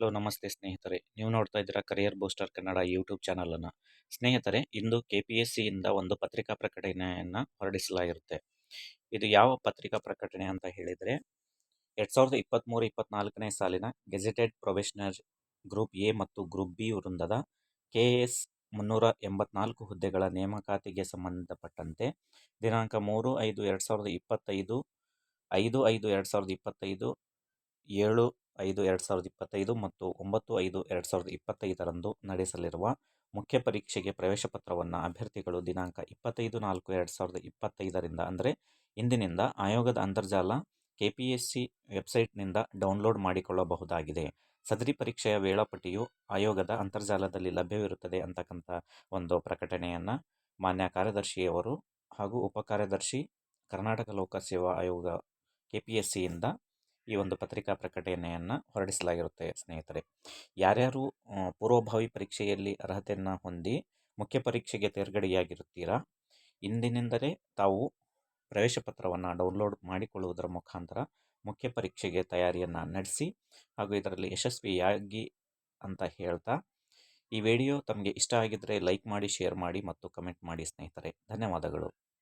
Hello, ನಮಸ್ತೆ ಸ್ನೇಹಿತರೆ. ನೀವು ನೋಡ್ತಾ ಇದ್ದೀರಾ ಕರಿಯರ್ ಬೂಸ್ಟರ್ ಕನ್ನಡ ಯೂಟ್ಯೂಬ್ ಚಾನಲನ್ನು ಸ್ನೇಹಿತರೆ, ಇಂದು ಕೆ ಪಿ ಎಸ್ ಸಿಯಿಂದ ಒಂದು ಪತ್ರಿಕಾ ಪ್ರಕಟಣೆಯನ್ನು ಹೊರಡಿಸಲಾಗಿರುತ್ತೆ. ಇದು ಯಾವ ಪತ್ರಿಕಾ ಪ್ರಕಟಣೆ ಅಂತ ಹೇಳಿದರೆ, ಎರಡು ಸಾವಿರದ ಇಪ್ಪತ್ತ್ಮೂರು ಇಪ್ಪತ್ತ್ನಾಲ್ಕನೇ ಸಾಲಿನ ಗೆಜೆಟೆಡ್ ಪ್ರೊಫೆಷನರ್ ಗ್ರೂಪ್ ಎ ಮತ್ತು ಗ್ರೂಪ್ ಬಿ ವೃಂದದ ಕೆ ಎಸ್ ಮುನ್ನೂರ ಎಂಬತ್ನಾಲ್ಕು ಹುದ್ದೆಗಳ ನೇಮಕಾತಿಗೆ ಸಂಬಂಧಪಟ್ಟಂತೆ ದಿನಾಂಕ ಮೂರು ಐದು ಎರಡು ಸಾವಿರದ ಇಪ್ಪತ್ತೈದು, ಐದು ಐದು ಎರಡು ಸಾವಿರದ ಇಪ್ಪತ್ತೈದು, ಏಳು ಐದು ಎರಡು ಸಾವಿರದ ಇಪ್ಪತ್ತೈದು ಮತ್ತು ಒಂಬತ್ತು ಐದು ಎರಡು ಸಾವಿರದ ಇಪ್ಪತ್ತೈದರಂದು ನಡೆಸಲಿರುವ ಮುಖ್ಯ ಪರೀಕ್ಷೆಗೆ ಪ್ರವೇಶ ಪತ್ರವನ್ನು ಅಭ್ಯರ್ಥಿಗಳು ದಿನಾಂಕ ಇಪ್ಪತ್ತೈದು ನಾಲ್ಕು ಎರಡು ಸಾವಿರದ ಇಪ್ಪತ್ತೈದರಿಂದ ಅಂದರೆ ಇಂದಿನಿಂದ ಆಯೋಗದ ಅಂತರ್ಜಾಲ ಕೆ ಪಿ ಎಸ್ ಸಿ ವೆಬ್ಸೈಟ್ನಿಂದ ಡೌನ್ಲೋಡ್ ಮಾಡಿಕೊಳ್ಳಬಹುದಾಗಿದೆ. ಸದರಿ ಪರೀಕ್ಷೆಯ ವೇಳಾಪಟ್ಟಿಯು ಆಯೋಗದ ಅಂತರ್ಜಾಲದಲ್ಲಿ ಲಭ್ಯವಿರುತ್ತದೆ ಅಂತಕ್ಕಂಥ ಒಂದು ಪ್ರಕಟಣೆಯನ್ನು ಮಾನ್ಯ ಕಾರ್ಯದರ್ಶಿಯವರು ಹಾಗೂ ಉಪ ಕಾರ್ಯದರ್ಶಿ ಕರ್ನಾಟಕ ಲೋಕಸೇವಾ ಆಯೋಗ ಕೆ ಪಿ ಎಸ್ ಸಿಯಿಂದ ಈ ಒಂದು ಪತ್ರಿಕಾ ಪ್ರಕಟಣೆಯನ್ನು ಹೊರಡಿಸಲಾಗಿರುತ್ತೆ, ಸ್ನೇಹಿತರೆ. ಯಾರ್ಯಾರು ಪೂರ್ವಭಾವಿ ಪರೀಕ್ಷೆಯಲ್ಲಿ ಅರ್ಹತೆಯನ್ನು ಹೊಂದಿ ಮುಖ್ಯ ಪರೀಕ್ಷೆಗೆ ತೇರ್ಗಡೆಯಾಗಿರುತ್ತೀರಾ? ಇಂದಿನಿಂದಲೇ ತಾವು ಪ್ರವೇಶ ಪತ್ರವನ್ನು ಡೌನ್ಲೋಡ್ ಮಾಡಿಕೊಳ್ಳುವುದರ ಮುಖಾಂತರ ಮುಖ್ಯ ಪರೀಕ್ಷೆಗೆ ತಯಾರಿಯನ್ನು ನಡೆಸಿ ಹಾಗೂ ಇದರಲ್ಲಿ ಯಶಸ್ವಿಯಾಗಿ ಅಂತ ಹೇಳ್ತಾ, ಈ ವಿಡಿಯೋ ತಮಗೆ ಇಷ್ಟ ಆಗಿದ್ದರೆ ಲೈಕ್ ಮಾಡಿ, ಶೇರ್ ಮಾಡಿ ಮತ್ತು ಕಮೆಂಟ್ ಮಾಡಿ, ಸ್ನೇಹಿತರೆ. ಧನ್ಯವಾದಗಳು.